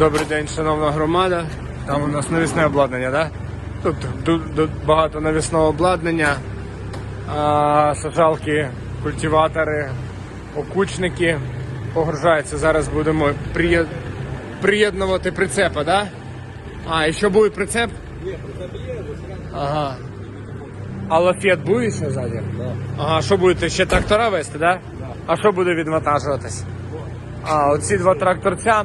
Добрий день, шановна громада. Там у нас навісне обладнання, да? Тут багато навісного обладнання, а, сажалки, культиватори, окучники погружаються. Зараз будемо приє- приєднувати прицепа, да? А, і що буде прицеп? Ні, прицеп є. Ага. А лафет буде ще ззаді? Да. Ага, що будете ще трактора вести, да? Да. А що буде відвантажуватись? А, оці два тракторця,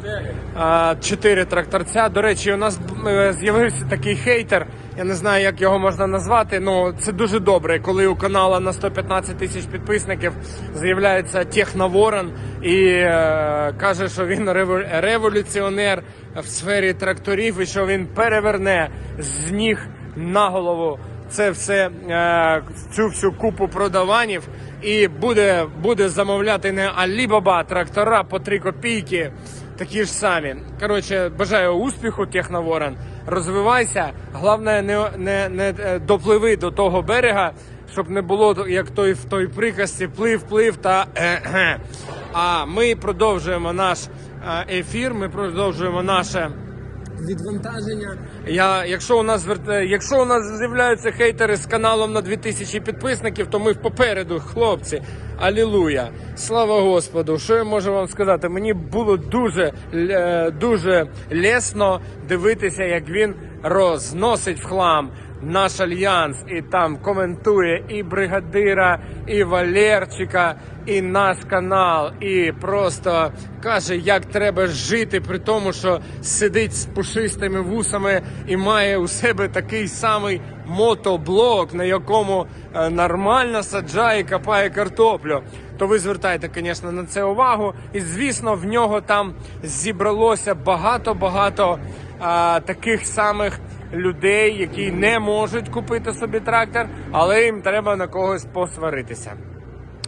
чотири тракторця. До речі, у нас е, з'явився такий хейтер. Я не знаю, як його можна назвати. Ну це дуже добре, коли у канала на 115 тисяч підписників з'являється Техноворон і е, каже, що він революціонер в сфері тракторів і що він переверне з ніг на голову це все е, цю всю купу продаванів і буде, буде замовляти не Алібаба трактора по 3 копійки, такі ж самі. Коротше, бажаю успіху, Техноворон. Розвивайся. Головне, не, не, не е, допливи до того берега, щоб не було як той в той приказці плив, плив та е-ге. А ми продовжуємо наш е, ефір. Ми продовжуємо наше відвантаження. Я, якщо у нас якщо у нас з'являються хейтери з каналом на 2000 підписників, то ми попереду, хлопці. Алілуя! Слава Господу! Що я можу вам сказати? Мені було дуже е, дуже лесно дивитися, як він розносить в хлам наш альянс і там коментує і бригадира, і Валерчика, і наш канал, і просто каже, як треба жити, при тому, що сидить з пушистими вусами і має у себе такий самий мотоблок, на якому е, нормально саджає, і копає картоплю. То ви звертайте, звісно, на це увагу. І звісно, в нього там зібралося багато-багато а, таких самих людей, які не можуть купити собі трактор, але їм треба на когось посваритися.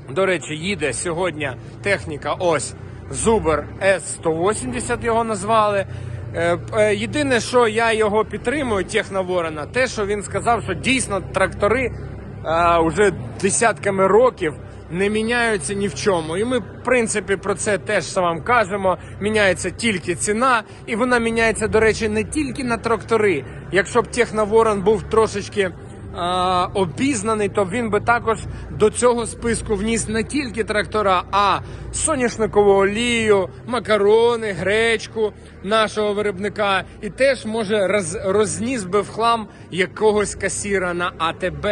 До речі, їде сьогодні техніка ось Зубер С-180 його назвали. Е, е, Єдине, що я його підтримую, Техноворона, те, що він сказав, що дійсно трактори е, вже десятками років не міняються ні в чому. І ми, в принципі, про це теж вам кажемо. Міняється тільки ціна, і вона міняється, до речі, не тільки на трактори. Якщо б Техноворон був трошечки а, обізнаний, то він би також до цього списку вніс не тільки трактора, а соняшникову олію, макарони, гречку нашого виробника, і теж може роз, розніс би в хлам якогось касіра на АТБ.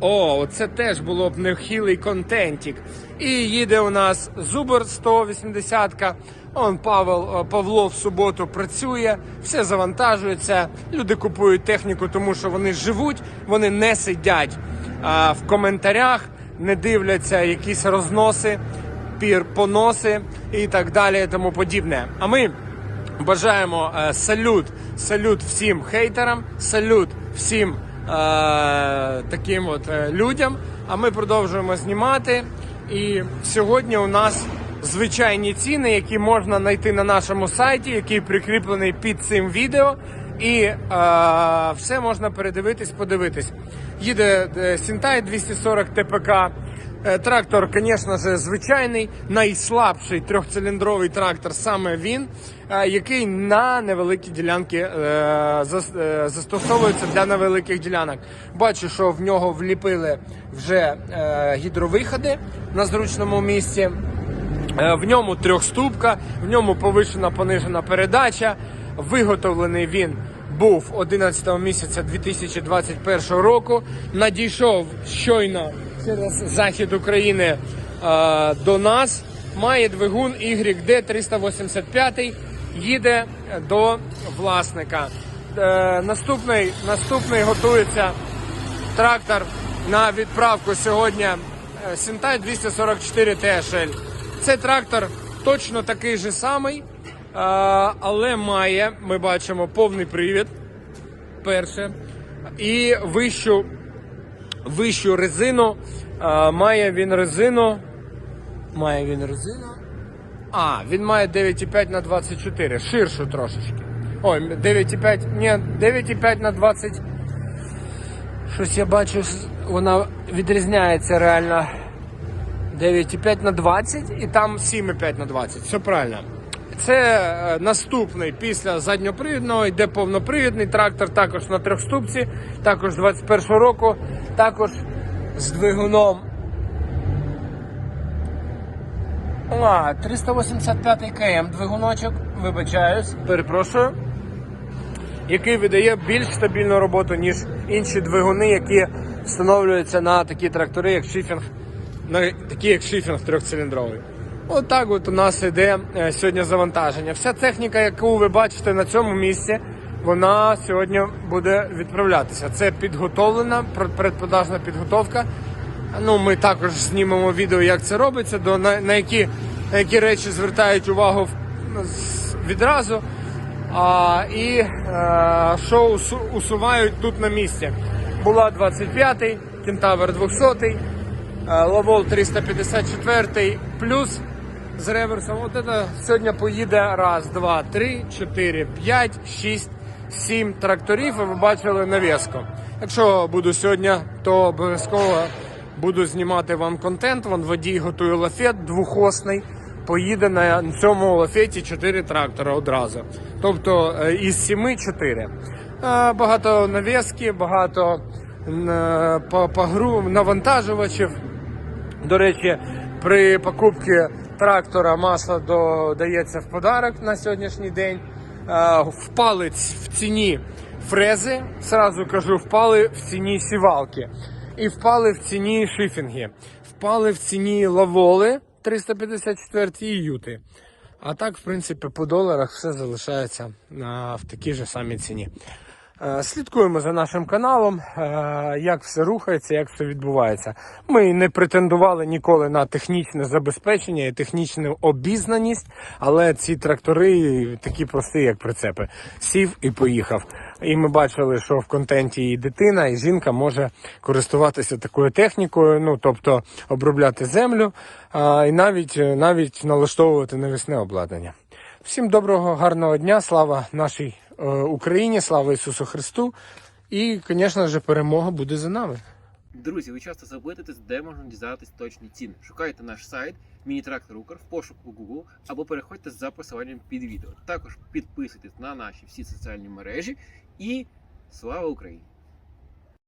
О, це теж було б нехилий контентик. І їде у нас Зубр 180 ка Он Павел е, Павло в суботу працює, все завантажується. Люди купують техніку, тому що вони живуть, вони не сидять а, в коментарях, не дивляться якісь розноси, пір поноси і так далі, і тому подібне. А ми бажаємо е, салют, салют всім хейтерам, салют всім таким от е, людям. А ми продовжуємо знімати. І сьогодні у нас звичайні ціни, які можна знайти на нашому сайті, який прикріплений під цим відео. І е, все можна передивитись, подивитись. Їде е, Сінтай 240 ТПК. Е, Трактор, звісно ж, звичайний, найслабший трьохциліндровий трактор саме він, е, який на невеликі ділянки е, зас- застосовується для невеликих ділянок. Бачу, що в нього вліпили вже гідровиходи на зручному місці. В ньому трьохступка, в ньому повишена понижена передача. Виготовлений він був 11 місяця 2021 року. Надійшов щойно через захід України е, до нас. Має двигун YD 385, їде до власника. Е, наступний, наступний готується трактор на відправку сьогодні е, Сінтай 244 TSL. Це трактор точно такий же самий, е, але має, ми бачимо, повний привід. Перше. І вищу, вищу резину. Е, Має він резину. Має він резину. А, він має 9,5 на 24, ширшу трошечки. Ой, 9,5, ні, 9,5 на 20. Щось я бачу, вона відрізняється реально 9,5 на 20 і там 7,5 на 20. Все правильно. Це е, наступний після задньопривідного, йде повнопривідний трактор, також на трьохступці, також 21 року, також з двигуном. А, 385 км двигуночок, вибачаюсь, перепрошую. Який видає більш стабільну роботу, ніж інші двигуни, які встановлюються на такі трактори, як шифінг, на такі як шифінг трьохциліндровий. Отак от у нас іде е, сьогодні завантаження. Вся техніка, яку ви бачите на цьому місці, вона сьогодні буде відправлятися. Це підготовлена пр- предпродажна підготовка. Ну, ми також знімемо відео, як це робиться, до на, на які, на які речі звертають увагу в- відразу. А, і е, що усу- усувають тут на місці. Була 25-й, Кентавр 200-й, е, Лавол 354 плюс з реверсом. От це сьогодні поїде раз, два, три, чотири, п'ять, шість, сім тракторів. І ви бачили навіску. Якщо буду сьогодні, то обов'язково буду знімати вам контент. Вон водій готує лафет двохосний. Поїде на цьому лафеті 4 трактора одразу. Тобто е, із 7 4. Е, Багато навіски, багато е, навантажувачів. До речі, при покупці трактора масло додається в подарок на сьогоднішній день. Впали в ціні фрези, сразу кажу, впали в ціні сівалки. І впали в ціні шифінги. Впали в ціні лаволи 354 і юти. А так, в принципі, по доларах все залишається в такій же самій ціні. Е, Слідкуємо за нашим каналом, е, як все рухається, як все відбувається. Ми не претендували ніколи на технічне забезпечення і технічну обізнаність, але ці трактори такі прості, як прицепи. Сів і поїхав. І ми бачили, що в контенті і дитина, і жінка може користуватися такою технікою, ну тобто обробляти землю, і навіть, навіть налаштовувати навісне обладнання. Всім доброго, гарного дня, слава нашій Україні, слава Ісусу Христу. І, звісно ж, перемога буде за нами. Друзі, ви часто запитуєтесь, де можна дізнатись точні ціни. Шукайте наш сайт Міні-трактор Укр в пошуку Google або переходьте за посиланням під відео. Також підписуйтесь на наші всі соціальні мережі і слава Україні!